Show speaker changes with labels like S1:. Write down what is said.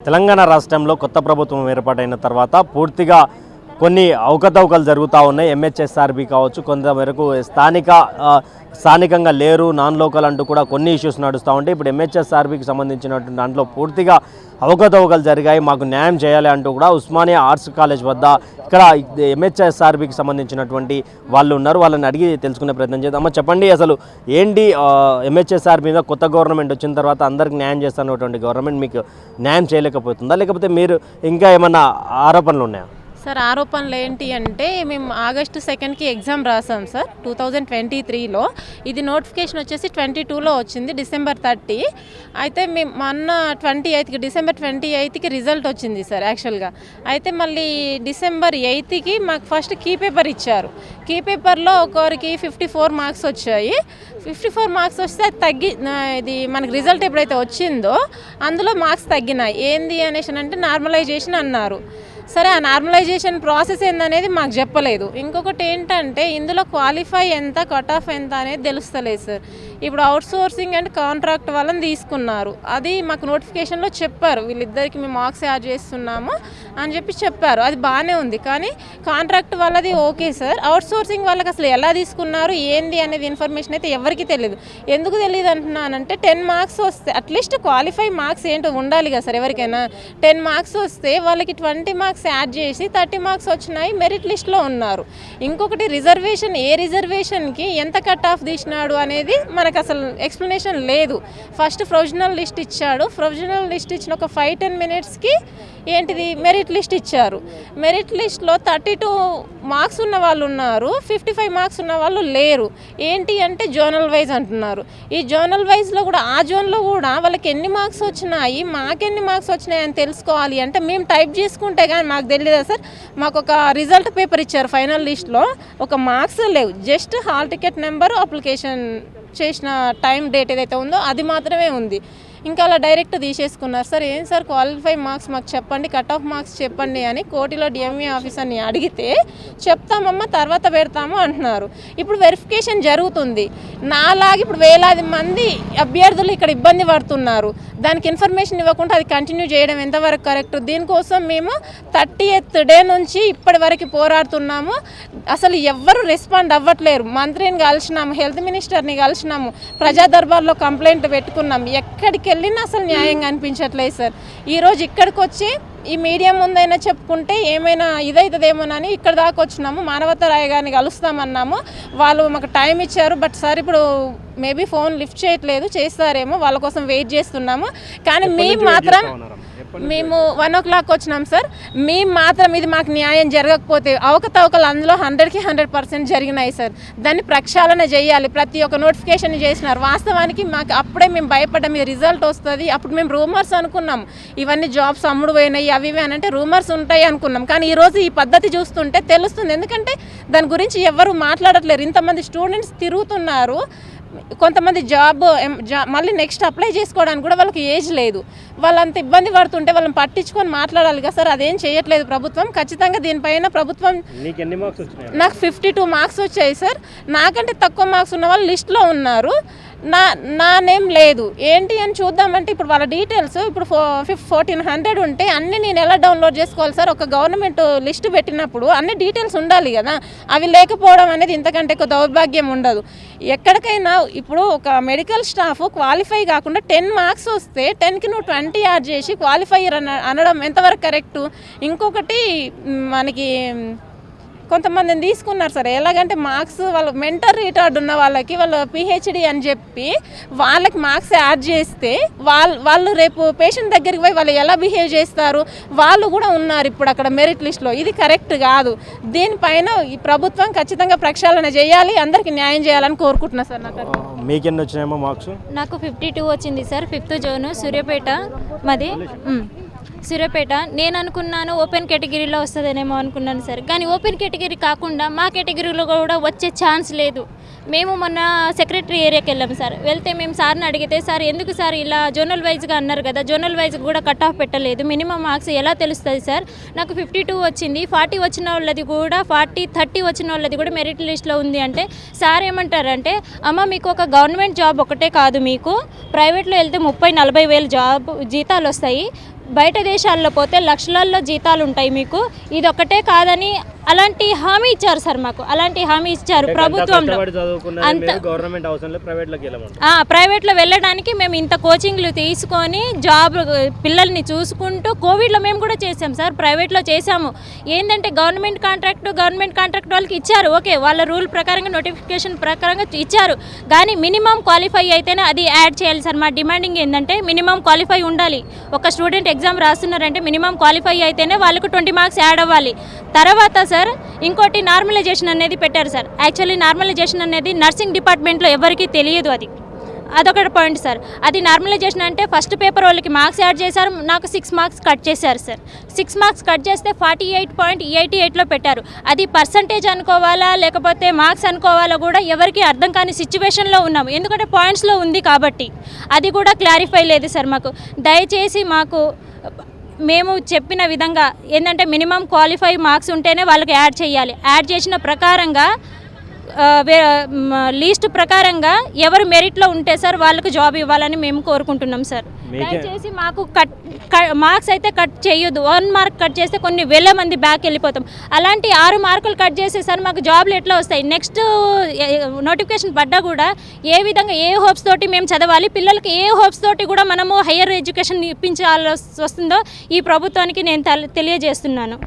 S1: తెలంగాణ రాష్ట్రంలో కొత్త ప్రభుత్వం ఏర్పాటైన తర్వాత పూర్తిగా కొన్ని అవకతవకలు జరుగుతూ ఉన్నాయి. ఎంహెచ్ఎస్ఆర్బి కావచ్చు కొంతవరకు స్థానిక స్థానికంగా లేరు నాన్ లోకల్ అంటూ కూడా కొన్ని ఇష్యూస్ నడుస్తూ ఉంటాయి ఇప్పుడు ఎంహెచ్ఎస్ఆర్బికి సంబంధించినటువంటి దాంట్లో పూర్తిగా అవకతవకలు జరిగాయి. మాకు న్యాయం చేయాలి అంటూ కూడా ఉస్మానియా ఆర్ట్స్ కాలేజ్ వద్ద ఇక్కడ ఎంహెచ్ఎస్ఆర్బికి సంబంధించినటువంటి వాళ్ళు ఉన్నారు. వాళ్ళని అడిగి తెలుసుకునే ప్రయత్నం చేద్దాం. అమ్మ చెప్పండి అసలు ఏంటి ఎంహెచ్ఎస్ఆర్ మీద కొత్త గవర్నమెంట్ వచ్చిన తర్వాత అందరికి న్యాయం చేస్తున్నటువంటి గవర్నమెంట్ మీకు న్యాయం చేయలేకపోతుందా? లేకపోతే మీరు ఇంకా ఏమన్నా ఆరోపణలు ఉన్నాయా?
S2: సార్ ఆరోపణలు ఏంటి అంటే మేము ఆగస్టు సెకండ్కి ఎగ్జామ్ రాసాం సార్ టూ థౌజండ్ ట్వంటీ త్రీలో ఇది నోటిఫికేషన్ వచ్చేసి ట్వంటీ టూలో వచ్చింది డిసెంబర్ థర్టీ అయితే మేము మొన్న ట్వంటీ ఎయిత్కి డిసెంబర్ ట్వంటీ ఎయిత్కి రిజల్ట్ వచ్చింది సార్ యాక్చువల్గా అయితే మళ్ళీ డిసెంబర్ ఎయిత్కి మాకు ఫస్ట్ కీ పేపర్ ఇచ్చారు. కీ పేపర్లో ఒకరికి ఫిఫ్టీ ఫోర్ మార్క్స్ వచ్చాయి. ఫిఫ్టీ ఫోర్ మార్క్స్ వస్తే తగ్గి ఇది మనకి రిజల్ట్ ఎప్పుడైతే వచ్చిందో అందులో మార్క్స్ తగ్గినాయి. ఏంది అనేసి అంటే నార్మలైజేషన్ అన్నారు. సరే ఆ నార్మలైజేషన్ ప్రాసెస్ ఏందనేది మాకు చెప్పలేదు. ఇంకొకటి ఏంటంటే ఇందులో క్వాలిఫై ఎంత కట్ ఆఫ్ ఎంత అనేది తెలుస్తలేదు సార్. ఇప్పుడు అవుట్ సోర్సింగ్ అండ్ కాంట్రాక్ట్ వాళ్ళని తీసుకున్నారు. అది మాకు నోటిఫికేషన్లో చెప్పారు. వీళ్ళిద్దరికి మేము మార్క్స్ యాడ్ చేస్తున్నాము అని చెప్పి చెప్పారు. అది బాగానే ఉంది. కానీ కాంట్రాక్ట్ వాళ్ళది ఓకే సార్ అవుట్ సోర్సింగ్ వాళ్ళకి అసలు ఎలా తీసుకున్నారు? ఏంది అనేది ఇన్ఫర్మేషన్ అయితే ఎవరికి తెలియదు ఎందుకు తెలియదు అంటున్నానంటే టెన్ మార్క్స్ వస్తే అట్లీస్ట్ క్వాలిఫై మార్క్స్ ఏంటో ఉండాలి కదా సార్ ఎవరికైనా. టెన్ మార్క్స్ వస్తే వాళ్ళకి ట్వంటీ మార్క్స్ యాడ్ చేసి థర్టీ మార్క్స్ వచ్చినాయి మెరిట్ లిస్ట్లో ఉన్నారు. ఇంకొకటి రిజర్వేషన్ ఏ రిజర్వేషన్కి ఎంత కట్ ఆఫ్ తీసినాడు అనేది మన మనకు అసలు ఎక్స్ప్లెనేషన్ లేదు. ఫస్ట్ ప్రొవిజనల్ లిస్ట్ ఇచ్చాడు. ప్రొవిజనల్ లిస్ట్ ఇచ్చిన ఒక ఫైవ్ టెన్ మినిట్స్కి ఏంటిది? మెరిట్ లిస్ట్ ఇచ్చారు. మెరిట్ లిస్ట్లో థర్టీ టూ మార్క్స్ ఉన్న వాళ్ళు ఉన్నారు. ఫిఫ్టీ ఫైవ్ మార్క్స్ ఉన్న వాళ్ళు లేరు. ఏంటి అంటే జోనల్ వైజ్ అంటున్నారు. ఈ జోనల్ వైజ్లో కూడా ఆ జోన్లో కూడా వాళ్ళకి ఎన్ని మార్క్స్ వచ్చినాయి? మాకెన్ని మార్క్స్ వచ్చినాయి అని తెలుసుకోవాలి అంటే మేము టైప్ చేసుకుంటే కానీ మాకు తెలియదా సార్? మాకు ఒక రిజల్ట్ పేపర్ ఇచ్చారు ఫైనల్ లిస్ట్లో ఒక మార్క్స్ లేవు. Just hall ticket number application చేసిన టైం డేట్ ఏదైతే ఉందో అది మాత్రమే ఉంది. ఇంకా అలా డైరెక్ట్ తీసేసుకున్నారు. సార్ ఏం సార్ క్వాలిఫై మార్క్స్ మాకు చెప్పండి కట్ ఆఫ్ మార్క్స్ చెప్పండి అని కోటిలో డిఎంఈ ఆఫీసర్ని అడిగితే చెప్తామమ్మా తర్వాత పెడతాము అంటున్నారు. ఇప్పుడు వెరిఫికేషన్ జరుగుతుంది. నాలాగా ఇప్పుడు వేలాది మంది అభ్యర్థులు ఇక్కడ ఇబ్బంది పడుతున్నారు. దానికి ఇన్ఫర్మేషన్ ఇవ్వకుండా అది కంటిన్యూ చేయడం ఎంతవరకు కరెక్ట్? దీనికోసం మేము థర్టీ ఎయిత్ డే నుంచి ఇప్పటి వరకు పోరాడుతున్నాము. అసలు ఎవ్వరు రెస్పాండ్ అవ్వట్లేరు. మంత్రిని కలిసినాము హెల్త్ మినిస్టర్ని కలిసినాము ప్రజా దర్బార్లో కంప్లైంట్ పెట్టుకున్నాము. ఎక్కడికి వెళ్ళినా అసలు న్యాయంగా అనిపించట్లేదు సార్. ఈరోజు ఇక్కడికి వచ్చి ఈ మీడియా ముందైనా చెప్పుకుంటే ఏమైనా ఇదవుతుందేమోనని ఇక్కడ దాకా వచ్చినాము. మానవత రాయ గారిని కలుస్తామన్నాము. వాళ్ళు మాకు టైం ఇచ్చారు. బట్ సార్ ఇప్పుడు మేబీ ఫోన్ లిఫ్ట్ చేయట్లేదు. చేస్తారేమో. వాళ్ళ కోసం వెయిట్ చేస్తున్నాము. కానీ మేము మాత్రం మేము వన్ ఓ క్లాక్ వచ్చినాం సార్ మేము మాత్రం ఇది మాకు న్యాయం జరగకపోతే అవకతవకలు అందులో హండ్రెడ్కి హండ్రెడ్ పర్సెంట్ జరిగినాయి సార్ దాన్ని ప్రక్షాళన చేయాలి. ప్రతి ఒక్క నోటిఫికేషన్ చేసినారు. వాస్తవానికి మాకు అప్పుడే మేము భయపడ్డాం. ఇది రిజల్ట్ వస్తుంది. అప్పుడు మేము రూమర్స్ అనుకున్నాం. ఇవన్నీ జాబ్స్ అమ్ముడు పోయినాయి అవి ఇవి అని అంటే రూమర్స్ ఉంటాయి అనుకున్నాం. కానీ ఈరోజు ఈ పద్ధతి చూస్తుంటే తెలుస్తుంది. ఎందుకంటే దాని గురించి ఎవరు మాట్లాడట్లేరు. ఇంతమంది స్టూడెంట్స్ తిరుగుతున్నారు. కొంతమంది జాబ్ మళ్ళీ నెక్స్ట్ అప్లై చేసుకోవడానికి కూడా వాళ్ళకి ఏజ్ లేదు. వాళ్ళంత ఇబ్బంది పడుతుంటే వాళ్ళని పట్టించుకొని మాట్లాడాలి కదా సార్ అదేం చేయట్లేదు ప్రభుత్వం. ఖచ్చితంగా దీనిపైన ప్రభుత్వం
S1: నీకు
S2: ఫిఫ్టీ టూ మార్క్స్ వచ్చాయి సార్. నాకంటే తక్కువ మార్క్స్ ఉన్న వాళ్ళు లిస్ట్లో ఉన్నారు. నా నా నేమ్ లేదు. ఏంటి అని చూద్దామంటే ఇప్పుడు వాళ్ళ డీటెయిల్స్ ఇప్పుడు ఫో ఫిఫ్ ఫోర్టీన్ హండ్రెడ్ ఉంటే అన్నీ నేను ఎలా డౌన్లోడ్ చేసుకోవాలి సార్? ఒక గవర్నమెంట్ లిస్ట్ పెట్టినప్పుడు అన్ని డీటెయిల్స్ ఉండాలి కదా. అవి లేకపోవడం అనేది ఇంతకంటే ఎక్కువ దౌర్భాగ్యం ఉండదు. ఎక్కడికైనా ఇప్పుడు ఒక మెడికల్ స్టాఫ్ క్వాలిఫై కాకుండా టెన్ మార్క్స్ వస్తే టెన్కి నువ్వు ట్వంటీ యాడ్ చేసి క్వాలిఫై అన అనడం ఎంతవరకు కరెక్టు ఇంకొకటి మనకి కొంతమందిని తీసుకున్నారు సార్. ఎలాగంటే మార్క్స్ వాళ్ళు మెంటల్ రిటార్డ్ ఉన్న వాళ్ళకి వాళ్ళు పిహెచ్డి అని చెప్పి వాళ్ళకి మార్క్స్ యాడ్ చేస్తే వాళ్ళు వాళ్ళు రేపు పేషెంట్ దగ్గరికి పోయి వాళ్ళు ఎలా బిహేవ్ చేస్తారు? వాళ్ళు కూడా ఉన్నారు ఇప్పుడు అక్కడ మెరిట్ లిస్ట్లో ఇది కరెక్ట్ కాదు. దీనిపైన ఈ ప్రభుత్వం ఖచ్చితంగా ప్రక్షాళన చేయాలి అందరికీ న్యాయం చేయాలని కోరుకుంటున్నా సార్ నాకు
S1: మీకు ఎన్ని వచ్చినాయేమో మార్క్స్?
S3: నాకు ఫిఫ్టీ టూ వచ్చింది సార్ ఫిఫ్త్ జోన్ సూర్యాపేట మాది సూర్యాపేట. నేను అనుకున్నాను ఓపెన్ కేటగిరీలో వస్తుందనేమో అనుకున్నాను సార్. కానీ ఓపెన్ కేటగిరీ కాకుండా మా కేటగిరీలో కూడా వచ్చే ఛాన్స్ లేదు. మేము మొన్న సెక్రటరీ ఏరియాకి వెళ్ళాం సార్. వెళ్తే మేము సార్ని అడిగితే సార్ ఎందుకు సార్ ఇలా జోనల్ వైజ్గా అన్నారు కదా? జోనల్ వైజ్ కూడా కట్ ఆఫ్ పెట్టలేదు. మినిమం మార్క్స్ ఎలా తెలుస్తుంది సార్? నాకు ఫిఫ్టీ టూ వచ్చింది. ఫార్టీ వచ్చిన వాళ్ళది కూడా ఫార్టీ థర్టీ వచ్చిన వాళ్ళది కూడా మెరిట్ లిస్ట్లో ఉంది. అంటే సార్ ఏమంటారంటే అమ్మ మీకు ఒక గవర్నమెంట్ జాబ్ ఒకటే కాదు మీకు. ప్రైవేట్లో వెళ్తే ముప్పై నలభై వేలు జాబ్ జీతాలు వస్తాయి. బయట దేశాల్లో పోతే లక్షలల్లో జీతాలు ఉంటాయి మీకు. ఇది ఒక్కటే కాదని అలాంటి హామీ ఇచ్చారు సార్ మాకు. అలాంటి హామీ ఇచ్చారు ప్రభుత్వంలో. అంత
S1: గవర్నమెంట్
S3: ప్రైవేట్లో వెళ్ళడానికి మేము ఇంత కోచింగ్లు తీసుకొని జాబ్ పిల్లల్ని చూసుకుంటూ కోవిడ్లో మేము కూడా చేసాం సార్. ప్రైవేట్లో చేసాము. ఏంటంటే గవర్నమెంట్ కాంట్రాక్ట్ గవర్నమెంట్ కాంట్రాక్ట్ వాళ్ళకి ఇచ్చారు. ఓకే వాళ్ళ రూల్ ప్రకారంగా నోటిఫికేషన్ ప్రకారంగా ఇచ్చారు. కానీ మినిమం క్వాలిఫై అయితేనే అది యాడ్ చేయాలి సార్. మా డిమాండింగ్ ఏంటంటే మినిమం క్వాలిఫై ఉండాలి. ఒక స్టూడెంట్ ఎగ్జామ్ రాస్తున్నారంటే మినిమం క్వాలిఫై అయితేనే వాళ్ళకు ట్వంటీ మార్క్స్ యాడ్ అవ్వాలి. తర్వాత సార్ సార్. ఇంకోటి నార్మలైజేషన్ అనేది పెట్టారు సార్. యాక్చువల్లీ నార్మలైజేషన్ అనేది నర్సింగ్ డిపార్ట్మెంట్లో ఎవరికీ తెలియదు అది. అదొకటి పాయింట్ సార్. అది నార్మలైజేషన్ అంటే ఫస్ట్ పేపర్ వాళ్ళకి మార్క్స్ యాడ్ చేశారు నాకు సిక్స్ మార్క్స్ కట్ చేశారు సార్. సిక్స్ మార్క్స్ కట్ చేస్తే ఫార్టీ ఎయిట్ పాయింట్ ఎయిటీ ఎయిట్లో పెట్టారు. అది పర్సంటేజ్ అనుకోవాలా లేకపోతే మార్క్స్ అనుకోవాలా కూడా ఎవరికి అర్థం కాని సిచ్యువేషన్లో ఉన్నాము ఎందుకంటే పాయింట్స్లో ఉంది కాబట్టి. అది కూడా క్లారిఫై లేదు సార్ మాకు. దయచేసి మాకు మేము చెప్పిన విధంగా ఏంటంటే మినిమం క్వాలిఫై మార్క్స్ ఉంటేనే వాళ్ళకి యాడ్ చేయాలి. యాడ్ చేసిన ప్రకారంగా లీస్ట్ ప్రకారంగా ఎవరు మెరిట్లో ఉంటే సార్ వాళ్ళకి జాబ్ ఇవ్వాలని మేము కోరుకుంటున్నాం సార్. దయచేసి మాకు కట్ మార్క్స్ అయితే కట్ చేయొద్దు. వన్ మార్క్ కట్ చేస్తే కొన్ని వేల మంది బ్యాక్ వెళ్ళిపోతాం. అలాంటి ఆరు మార్కులు కట్ చేస్తే సార్ మాకు జాబ్లు ఎట్లా వస్తాయి? నెక్స్ట్ నోటిఫికేషన్ పడ్డా కూడా ఏ విధంగా ఏ హోప్స్ తోటి మేము చదవాలి? పిల్లలకి ఏ హోప్స్ తోటి కూడా మనము హయ్యర్ ఎడ్యుకేషన్ ఇప్పించాల్సి వస్తుందో ఈ ప్రభుత్వానికి నేను తెలియజేస్తున్నాను.